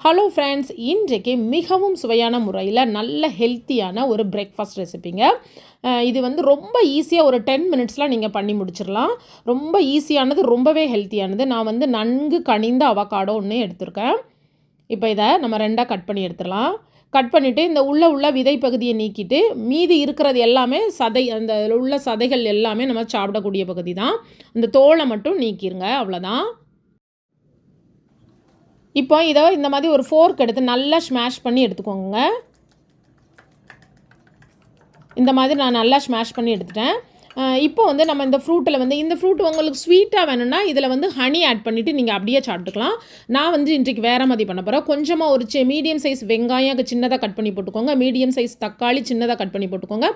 Hello friends இன்றைக்கு மிகவும் சுவையான முறையில் நல்ல ஹெல்த்தியான ஒரு பிரேக்ஃபாஸ்ட் ரெசிபிங்க இது வந்து ரொம்ப ஈஸியாக ஒரு டென் மினிட்ஸ்லாம் நீங்கள் பண்ணி முடிச்சிடலாம் ரொம்ப ஈஸியானது ரொம்பவே ஹெல்த்தியானது நான் வந்து நன்கு கனிந்த அவகாடோ ஒன்று எடுத்திருக்கேன். இப்போ இதை நம்ம ரெண்டாக கட் பண்ணி எடுத்துடலாம் கட் பண்ணிவிட்டு இந்த உள்ள உள்ள விதை பகுதியை நீக்கிட்டு மீதி இருக்கிறது எல்லாமே சதை அந்த உள்ள சதைகள் எல்லாமே நம்ம சாப்பிடக்கூடிய பகுதி தான் இந்த தோலை மட்டும் நீக்கிருங்க அவ்வளோதான் இப்போ இதை இந்த மாதிரி ஒரு ஃபோர்க் எடுத்து நல்லா ஸ்மாஷ் பண்ணி எடுத்துக்கோங்க. இந்த மாதிரி நான் நல்லா ஸ்மாஷ் பண்ணி எடுத்துட்டேன். இப்போ வந்து நம்ம இந்த ஃப்ரூட்டில் வந்து இந்த ஃப்ரூட் உங்களுக்கு ஸ்வீட்டாக வேணும்னா இதில் வந்து ஹனி ஆட் பண்ணிவிட்டு நீங்கள் அப்படியே சாப்பிட்டுக்கலாம். நான் வந்து இன்றைக்கு வேறு மாதிரி பண்ண போகிறேன் கொஞ்சமாக ஒரு சி மீடியம் சைஸ் வெங்காயம் சின்னதாக கட் பண்ணி போட்டுக்கோங்க. மீடியம் சைஸ் தக்காளி சின்னதாக கட் பண்ணி போட்டுக்கோங்க.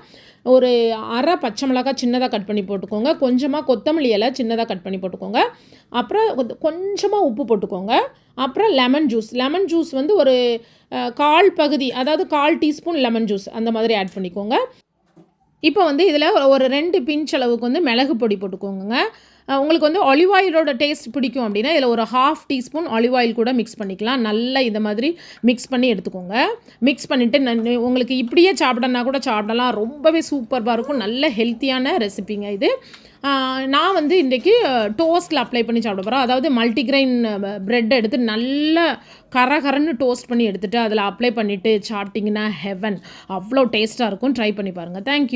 ஒரு அரை பச்சை மிளகாய் சின்னதாக கட் பண்ணி போட்டுக்கோங்க. கொஞ்சமாக கொத்தமல்லி இலை சின்னதாக கட் பண்ணி போட்டுக்கோங்க. அப்புறம் கொஞ்சமாக உப்பு போட்டுக்கோங்க. அப்புறம் லெமன் ஜூஸ் லெமன் ஜூஸ் வந்து ஒரு கால் பகுதி அதாவது கால் டீஸ்பூன் லெமன் ஜூஸ் அந்த மாதிரி ஆட் பண்ணிக்கோங்க. இப்போ வந்து இதில் ஒரு ரெண்டு பிஞ்ச் அளவுக்கு வந்து மிளகு பொடி போட்டுக்கோங்க உங்களுக்கு வந்து ஆலிவ் ஆயிலோட டேஸ்ட் பிடிக்கும் அப்படின்னா இதில் ஒரு ஹாஃப் டீஸ்பூன் ஆலிவ் ஆயில் கூட மிக்ஸ் பண்ணிக்கலாம். நல்லா இந்த மாதிரி மிக்ஸ் பண்ணி எடுத்துக்கோங்க. மிக்ஸ் பண்ணிவிட்டு உங்களுக்கு இப்படியே சாப்பிடனா கூட சாப்பிடலாம். ரொம்பவே சூப்பராக இருக்கும். நல்ல ஹெல்த்தியான ரெசிபிங்க இது. நான் வந்து இன்றைக்கி டோஸ்ட்டில் அப்ளை பண்ணி சாப்பிட போகிறோம் அதாவது மல்டிக்ரெயின் ப்ரெட் எடுத்து நல்லா கரகரன்னு டோஸ்ட் பண்ணி எடுத்துகிட்டு அதில் அப்ளை பண்ணிவிட்டு சாப்பிட்டிங்கன்னா ஹெவன் அவ்வளோ டேஸ்ட்டாக இருக்கும். ட்ரை பண்ணி பாருங்கள் தேங்க்யூ